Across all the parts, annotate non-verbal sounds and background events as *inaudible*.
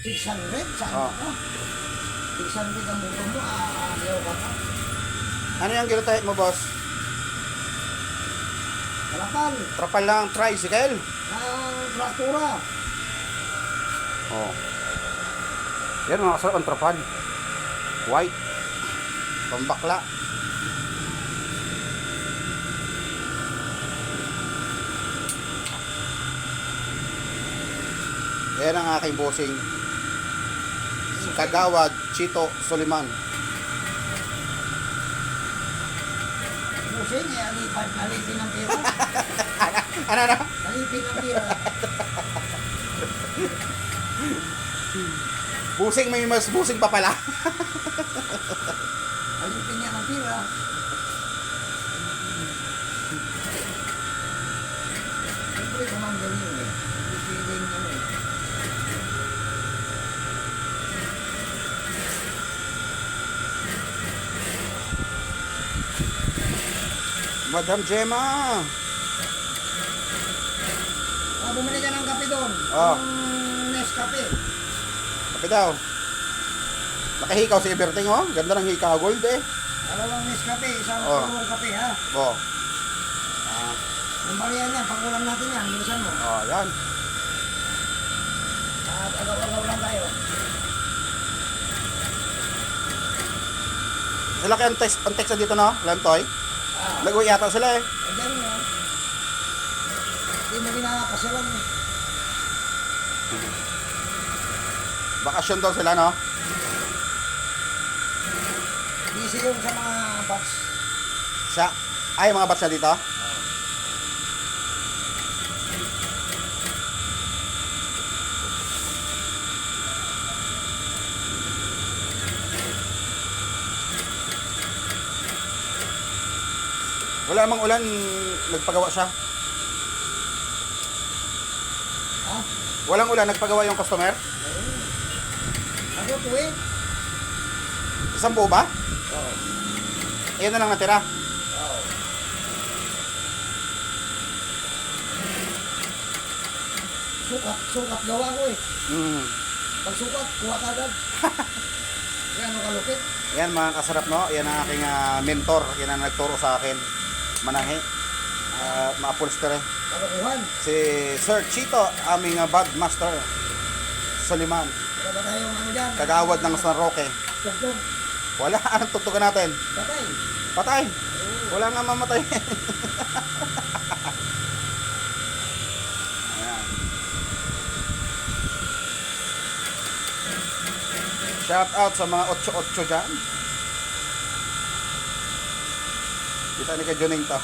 600, saan Oh. ka? 600 ang mo, ah, ayaw ka pa. Ano yung ginatahit mo, boss? Kalapal, Trapal lang tricycle. ang traktura. Oh. Yan mga kasarap ang trapal. White. Pambakla. Yan ang aking bossing. Kagawad Chito Soliman. Busing, eh, alipad, alipin ang pira. *laughs* Ano na? Alipin ang pira. Busing *laughs* may mas busing pa pala. *laughs* Alipin niya ng pira. Siyempre, commander yun eh. Pipiling ano eh. Madam Gemma. Ah, bumili ka ng kape doon. Ah. Yung Nescafe. Kape daw. Nakahikaw si Everting oh. Ganda ng hika gold eh. Dalawang Nescafe, isang Oh. oh. kape ha. Oh. Yung bariyan yan, pangulam natin yan, bilisan mo. Oh, yan. At agaw-agaw lang tayo. Sila kaya ang text, ang text na dito no? Lantoy. Ah, Nag-uwi yata sila eh. dyan mo. Hindi mo ginakasyalan eh. Bakasyon daw sila no? Busy yung sa mga bats. Sa ay mga batch na dito. Wala namang ulan, nagpagawa siya. Ha? Walang ulan, nagpagawa yung customer. Ako tuwi. Isang buo ba? Oo. Ayan na lang natira. Oo. Sukat, sukat gawa ko eh. Mm. Pag sukat, kuha ka agad. *laughs* Kaya ano kalupit? Yan mga kasarap no, yan ang aking ah, mentor, yan ang nagturo sa akin. Manahe, uh, maapolster eh. Kalukuhan. Si Sir Chito, aming uh, bad master. Soliman, ano kagawad ng San Roque. Wala, *laughs* anong tutukan natin? Patay. Patay. Wala nga mamatay. *laughs* Shout out sa mga 8-8 dyan. Kita ni ka Juning to.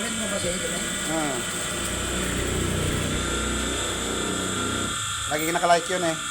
Friend mo ba siya? Ah. Lagi ka nakalike yun eh.